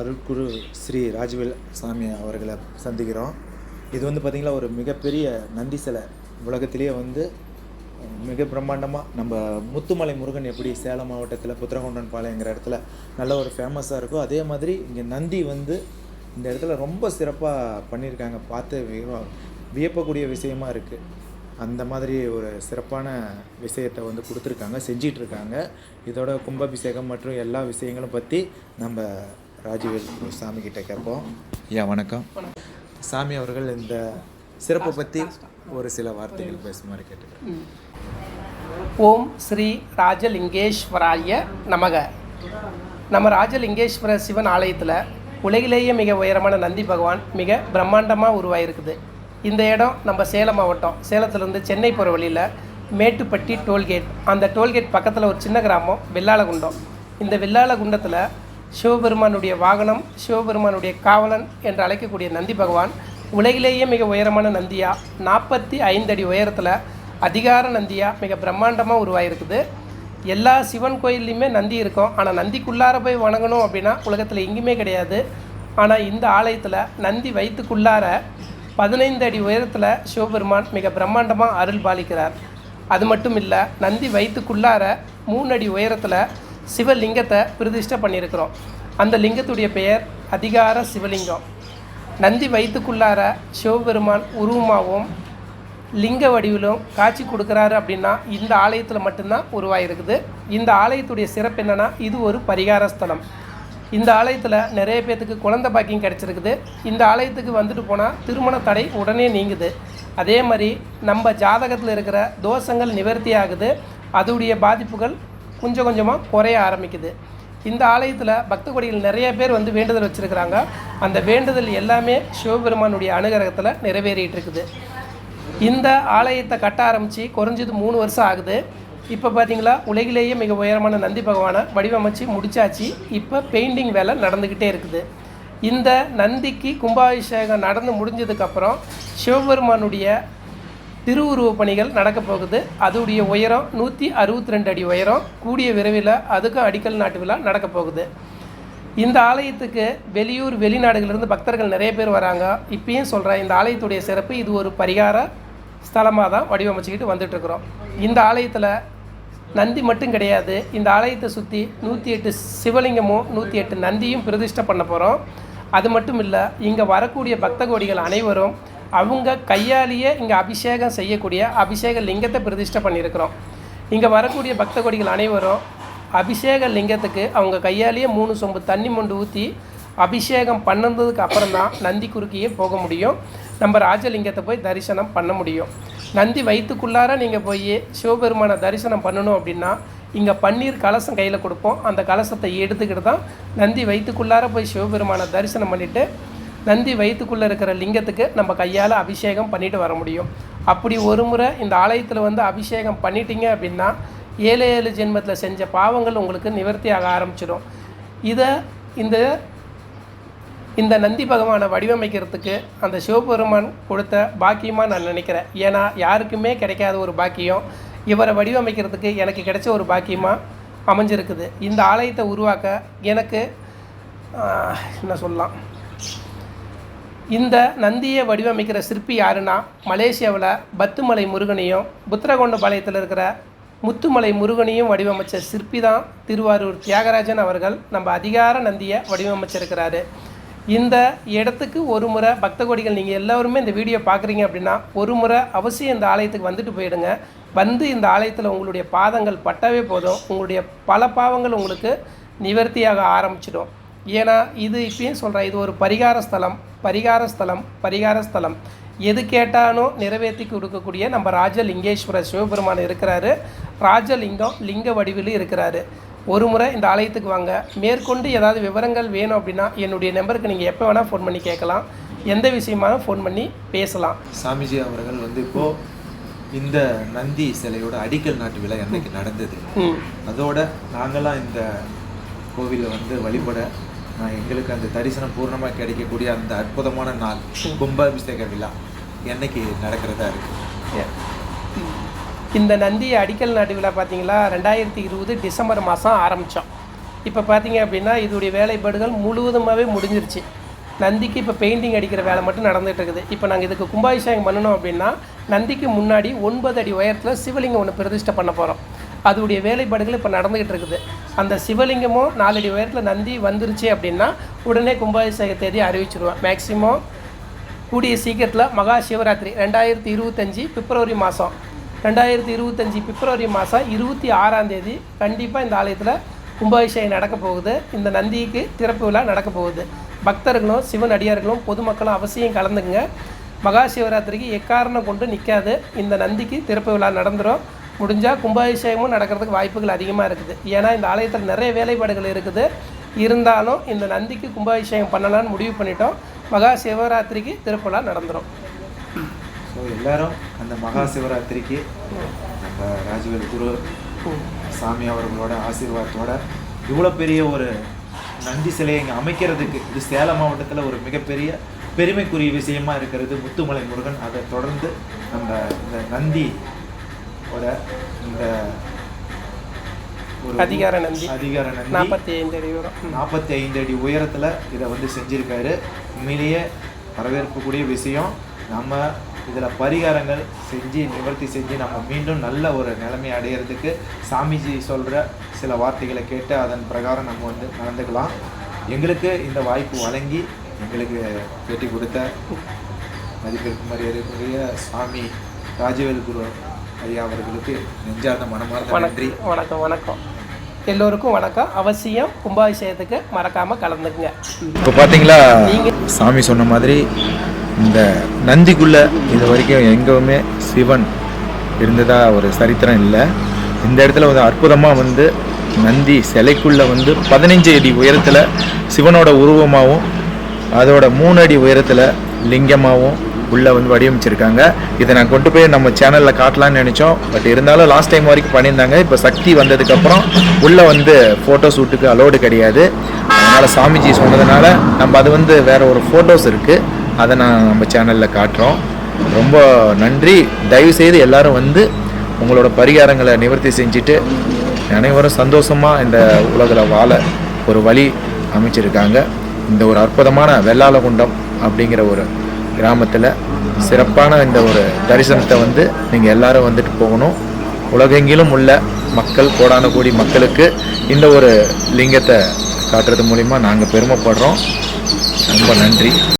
அருட்குரு ஸ்ரீ ராஜவேல் சாமி அவர்களை சந்திக்கிறோம். இது வந்து பார்த்திங்களா ஒரு மிகப்பெரிய நந்தி சிலை. உலகத்திலேயே வந்து மிக பிரம்மாண்டமாக நம்ம முத்துமலை முருகன் எப்படி சேலம் மாவட்டத்தில் புத்திரகொண்டன் பாளையங்கிற இடத்துல நல்ல ஒரு ஃபேமஸாக இருக்கோ அதே மாதிரி இங்கே நந்தி வந்து இந்த இடத்துல ரொம்ப சிறப்பாக பண்ணியிருக்காங்க. பார்த்து வியப்பக்கூடிய விஷயமா இருக்குது அந்த மாதிரி ஒரு சிறப்பான விஷயத்தை வந்து கொடுத்துருக்காங்க செஞ்சிகிட்ருக்காங்க இதோட கும்பாபிஷேகம் மற்றும் எல்லா விஷயங்களும் பற்றி நம்ம ராஜவேல் சாமி கிட்ட கேட்போம். ஐயா வணக்கம். சாமி அவர்கள் இந்த சிறப்பை பற்றி ஒரு சில வார்த்தைகள் பேசுமாறு கேட்டுக்கிறேன். ஓம் ஸ்ரீ ராஜலிங்கேஸ்வராய நமக. நம்ம ராஜலிங்கேஸ்வர சிவன் ஆலயத்தில் உலகிலேயே மிக உயரமான நந்தி பகவான் மிக பிரம்மாண்டமாக உருவாயிருக்குது. இந்த இடம் நம்ம சேலம் மாவட்டம். சேலத்துலேருந்து சென்னை போகிற வழியில் மேட்டுப்பட்டி டோல்கேட். அந்த டோல்கேட் பக்கத்தில் ஒரு சின்ன கிராமம் வெள்ளாளகுண்டம். இந்த வெள்ளாளகுண்டத்தில் சிவபெருமானுடைய வாகனம் சிவபெருமானுடைய காவலன் என்று அழைக்கக்கூடிய நந்தி பகவான் உலகிலேயே மிக உயரமான நந்தியா நாற்பத்தி ஐந்து அடி உயரத்தில் அதிகார நந்தியா மிக பிரம்மாண்டமாக உருவாயிருக்குது. எல்லா சிவன் கோயில்லையுமே நந்தி இருக்கும். ஆனால் நந்திக்குள்ளார போய் வணங்கணும் அப்படின்னா உலகத்தில் எங்கேயுமே கிடையாது. ஆனால் இந்த ஆலயத்தில் நந்தி வயிற்றுக்குள்ளார பதினைந்து அடி உயரத்தில் சிவபெருமான் மிக பிரம்மாண்டமாக அருள் பாலிக்கிறார். அது மட்டும் இல்லை நந்தி வயிற்றுக்குள்ளார மூணு அடி உயரத்தில் சிவலிங்கத்தை பிரதிஷ்டை பண்ணியிருக்கிறோம். அந்த லிங்கத்துடைய பெயர் அதிகார சிவலிங்கம். நந்தி வயிற்றுக்குள்ளார சிவபெருமான் உருவமாகவும் லிங்க வடிவிலும் காட்சி கொடுக்குறாரு அப்படின்னா இந்த ஆலயத்தில் மட்டும்தான் உருவாயிருக்குது. இந்த ஆலயத்துடைய சிறப்பு என்னென்னா இது ஒரு பரிகார ஸ்தலம். இந்த ஆலயத்தில் நிறைய பேர்த்துக்கு குழந்தை பாக்கியம் கிடச்சிருக்குது. இந்த ஆலயத்துக்கு வந்துட்டு போனால் திருமண தடை உடனே நீங்குது. அதே மாதிரி நம்ம ஜாதகத்தில் இருக்கிற தோஷங்கள் நிவர்த்தி ஆகுது. அதோடைய பாதிப்புகள் கொஞ்சம் கொஞ்சமாக குறைய ஆரம்பிக்குது. இந்த ஆலயத்தில் பக்த கொடிகள் நிறைய பேர் வந்து வேண்டுதல் வச்சுருக்கிறாங்க. அந்த வேண்டுதல் எல்லாமே சிவபெருமானுடைய அனுகிரகத்தில் நிறைவேறிட்டு இருக்குது இந்த ஆலயத்தை கட்ட ஆரம்பித்து குறைஞ்சது மூணு வருஷம் ஆகுது. இப்போ பார்த்தீங்களா உலகிலேயே மிக உயரமான நந்தி பகவானை வடிவமைச்சு முடிச்சாச்சு. இப்போ பெயிண்டிங் வேலை நடந்துக்கிட்டே இருக்குது. இந்த நந்திக்கு கும்பாபிஷேகம் நடந்து முடிஞ்சதுக்கப்புறம் சிவபெருமானுடைய திருவுருவ பணிகள் நடக்க போகுது. அதோடைய உயரம் நூற்றி அறுபத்தி ரெண்டு அடி உயரம். கூடிய விரைவில் அதுக்கும் அடிக்கல் நாட்டு விழா நடக்க போகுது. இந்த ஆலயத்துக்கு வெளியூர் வெளிநாடுகளிலிருந்து பக்தர்கள் நிறைய பேர் வராங்க. இப்பயும் சொல்கிறேன் இந்த ஆலயத்துடைய சிறப்பு இது ஒரு பரிகார ஸ்தலமாக தான் வடிவமைச்சிக்கிட்டு வந்துட்டுருக்குறோம். இந்த ஆலயத்தில் நந்தி மட்டும் கிடையாது. இந்த ஆலயத்தை சுற்றி நூற்றி எட்டு சிவலிங்கமும் நூற்றி எட்டு நந்தியும் பிரதிஷ்டை பண்ண போகிறோம் அது மட்டும் இல்லை இங்கே வரக்கூடிய பக்த கோடிகள் அனைவரும் அவங்க கையாலேயே இங்கே அபிஷேகம் செய்யக்கூடிய அபிஷேக லிங்கத்தை பிரதிஷ்டை பண்ணியிருக்கிறோம். இங்கே வரக்கூடிய பக்த கோடிகள் அனைவரும் அபிஷேக லிங்கத்துக்கு அவங்க கையாலேயே மூணு சொம்பு தண்ணி மொண்டு ஊற்றி அபிஷேகம் பண்ணதுக்கு அப்புறம் தான் நந்தி குறுக்கியே போக முடியும். நம்ம ராஜலிங்கத்தை போய் தரிசனம் பண்ண முடியும். நந்தி வயிற்றுக்குள்ளார நீங்கள் போய் சிவபெருமானை தரிசனம் பண்ணணும் அப்படின்னா இங்கே பன்னீர் கலசம் கையில் கொடுப்போம். அந்த கலசத்தை எடுத்துக்கிட்டு தான் நந்தி வயிற்றுக்குள்ளார போய் சிவபெருமானை தரிசனம் பண்ணிவிட்டு நந்தி வயிற்றுக்குள்ளே இருக்கிற லிங்கத்துக்கு நம்ம கையால் அபிஷேகம் பண்ணிட்டு வர முடியும். அப்படி ஒரு முறை இந்த ஆலயத்தில் வந்து அபிஷேகம் பண்ணிட்டீங்க அப்படின்னா ஏழு ஏழு ஜென்மத்தில் செஞ்ச பாவங்கள் உங்களுக்கு நிவர்த்தி ஆக ஆரம்பிச்சிடும். இதை இந்த இந்த நந்தி பகவானை வடிவமைக்கிறதுக்கு அந்த சிவபெருமான் கொடுத்த பாக்கியமாக நான் நினைக்கிறேன். ஏன்னா யாருக்குமே கிடைக்காத ஒரு பாக்கியம். இவரை வடிவமைக்கிறதுக்கு எனக்கு கிடைச்ச ஒரு பாக்கியமாக அமைஞ்சிருக்குது. இந்த ஆலயத்தை உருவாக்க எனக்கு என்ன சொல்லலாம்? இந்த நந்தியை வடிவமைக்கிற சிற்பி யாருன்னா மலேசியாவில் பத்துமலை முருகனையும் புத்திரகொண்டபாளையத்தில் இருக்கிற முத்துமலை முருகனையும் வடிவமைச்ச சிற்பி தான் திருவாரூர் தியாகராஜன் அவர்கள். நம்ம அதிகார நந்தியை வடிவமைச்சிருக்கிறாரு. இந்த இடத்துக்கு ஒரு முறை பக்த கோடிகள் நீங்கள் எல்லோருமே இந்த வீடியோ பார்க்குறீங்க அப்படின்னா ஒரு முறை அவசியம் இந்த ஆலயத்துக்கு வந்துட்டு போயிடுங்க. வந்து இந்த ஆலயத்தில் உங்களுடைய பாதங்கள் பட்டவே போதும். உங்களுடைய பல பாவங்கள் உங்களுக்கு நிவர்த்தியாக ஆரம்பிச்சிடும். ஏன்னா இது இப்பயும் சொல்கிறேன் இது ஒரு பரிகார ஸ்தலம் பரிகார ஸ்தலம் பரிகார ஸ்தலம். எது கேட்டாலும் நிறைவேற்றி கொடுக்கக்கூடிய நம்ம ராஜலிங்கேஸ்வர சிவபெருமான் இருக்கிறாரு. ராஜலிங்கம் லிங்க வடிவில் இருக்கிறாரு. ஒரு முறை இந்த ஆலயத்துக்கு வாங்க. மேற்கொண்டு ஏதாவது விவரங்கள் வேணும் அப்படின்னா என்னுடைய நம்பருக்கு நீங்கள் எப்போ வேணால் ஃபோன் பண்ணி கேட்கலாம். எந்த விஷயமாலும் ஃபோன் பண்ணி பேசலாம். சாமிஜி அவர்கள் வந்து இப்போ இந்த நந்தி சிலையோட அடிக்கல் நாட்டு விழா என்னைக்கு நடந்தது? அதோட நாங்களாம் இந்த கோவிலில் வந்து வழிபட எங்களுக்கு அந்த தரிசனம் பூர்ணமாக கிடைக்கக்கூடிய அந்த அற்புதமான நாள் கும்பாபிஷேக விழா என்னைக்கு நடக்கிறதா இருக்கு? இந்த நந்தி அடிக்கல் நாட்டு விழா பார்த்தீங்களா ரெண்டாயிரத்தி இருபது டிசம்பர் மாதம் ஆரம்பித்தோம் இப்போ பார்த்தீங்க அப்படின்னா இதோடைய வேலைப்பாடுகள் முழுவதுமாகவே முடிஞ்சிருச்சு. நந்திக்கு இப்போ பெயிண்டிங் அடிக்கிற வேலை மட்டும் நடந்துட்டு இருக்குது. இப்போ நாங்கள் இதுக்கு கும்பாபிஷேகம் பண்ணணும் அப்படின்னா நந்திக்கு முன்னாடி ஒன்பது அடி உயரத்தில் சிவலிங்கம் ஒன்று பிரதிஷ்டை பண்ண போகிறோம் அதோடைய வேலைப்பாடுகள் இப்போ நடந்துகிட்டு இருக்குது. அந்த சிவலிங்கமும் நாலடி உயரத்தில் நந்தி வந்துருச்சு அப்படின்னா உடனே கும்பாபிஷேக தேதி அறிவிச்சிருவேன். மேக்ஸிமம் கூடிய சீக்கிரத்தில் மகா சிவராத்திரி ரெண்டாயிரத்தி இருபத்தஞ்சி பிப்ரவரி மாதம் ரெண்டாயிரத்தி இருபத்தஞ்சி பிப்ரவரி மாதம் இருபத்தி ஆறாம் தேதி கண்டிப்பாக இந்த ஆலயத்தில் கும்பாபிஷேகம் நடக்க போகுது. இந்த நந்திக்கு திறப்பு விழா நடக்க போகுது. பக்தர்களும் சிவன் அடியார்களும் பொதுமக்களும் அவசியம் கலந்துக்குங்க. மகா சிவராத்திரிக்கு எக்காரணம் கொண்டு நிற்காது இந்த நந்திக்கு திறப்பு விழா நடந்துடும் முடிஞ்சால் கும்பாபிஷேகமும் நடக்கிறதுக்கு வாய்ப்புகள் அதிகமாக இருக்குது. ஏன்னா இந்த ஆலயத்தில் நிறைய வேலைப்பாடுகள் இருக்குது. இருந்தாலும் இந்த நந்திக்கு கும்பாபிஷேகம் பண்ணலாம்னு முடிவு பண்ணிட்டோம். மகா சிவராத்திரிக்கு திருப்பலா நடந்துடும் ஸோ எல்லாரும் அந்த மகா சிவராத்திரிக்கு நம்ம ராஜவேல் குரு சாமி அவர்களோட ஆசீர்வாதத்தோட இவ்வளோ பெரிய ஒரு நந்தி சிலையை இங்கே அமைக்கிறதுக்கு இது சேலம் மாவட்டத்தில் ஒரு மிகப்பெரிய பெருமைக்குரிய விஷயமா இருக்கிறது. முத்துமலை முருகன். அதை தொடர்ந்து நம்ம இந்த நந்தி ஓட இந்த ஒரு அதிகார நந்தி. அதிகார நந்தி. நாற்பத்தி ஐந்து அடி வரும் ம். நாற்பத்தி ஐந்து அடி உயரத்தில் இதை வந்து செஞ்சுருக்காரு. உண்மையிலேயே வரவேற்புக்கூடிய விஷயம். நம்ம இதில் பரிகாரங்கள் செஞ்சு நிவர்த்தி செஞ்சு நம்ம மீண்டும் நல்ல ஒரு நிலைமை அடையிறதுக்கு சாமிஜி சொல்கிற சில வார்த்தைகளை கேட்டு அதன் பிரகாரம் நம்ம வந்து நடந்துக்கலாம். எங்களுக்கு இந்த வாய்ப்பு வழங்கி எங்களுக்கு பேட்டி கொடுத்த மதிப்பிற்கு மரியாதைக்குரிய சுவாமி ராஜவேல் குரு ஐயா அவர்களுக்கு நெஞ்சார்ந்த மனமார்ந்த நன்றி. வணக்கம் வணக்கம். எல்லோருக்கும் வணக்கம். அவசியம் கும்பாபிஷேகத்துக்கு மறக்காமல் கலந்துக்குங்க. இப்போ பார்த்தீங்களா சாமி சொன்ன மாதிரி இந்த நந்திக்குள்ள இது வரைக்கும் எங்கேயுமே சிவன் இருந்ததா ஒரு சரித்திரம் இல்லை. இந்த இடத்துல வந்து அற்புதமாக வந்து நந்தி சிலைக்குள்ள வந்து பதினஞ்சு அடி உயரத்தில் சிவனோட உருவமாகவும் அதோட மூணு அடி உயரத்தில் லிங்கமாகவும் உள்ளே வந்து வடிவமைச்சிருக்காங்க. இதை நான் கொண்டு போய் நம்ம சேனலில் காட்டலான்னு நினச்சோம். பட் இருந்தாலும் லாஸ்ட் டைம் வரைக்கும் பண்ணியிருந்தாங்க. இப்போ சக்தி வந்ததுக்கப்புறம் உள்ளே வந்து ஃபோட்டோ ஷூட்டுக்கு அலோடு கிடையாது. அதனால் சாமிஜி சொன்னதுனால நம்ம அது வந்து வேற ஒரு ஃபோட்டோஸ் இருக்குது அதை நான் நம்ம சேனலில் காட்டுறோம். ரொம்ப நன்றி. தயவு செய்து எல்லாரும் வந்து உங்களோட பரிகாரங்களை நிவர்த்தி செஞ்சுட்டு அனைவரும் சந்தோஷமாக இந்த உலகில் வாழ ஒரு வழி அமைச்சிருக்காங்க. இந்த ஒரு அற்புதமான வெள்ளாளகுண்டம் அப்படிங்கிற ஒரு கிராமத்தில் சிறப்பான இந்த ஒரு தரிசனத்தை வந்து நீங்கள் எல்லாரும் வந்துட்டு போகணும். உலகெங்கிலும் உள்ள மக்கள் கோடான கோடி மக்களுக்கு இந்த ஒரு லிங்கத்தை காட்டுறது மூலிமா நாங்கள் பெருமைப்படுறோம். ரொம்ப நன்றி.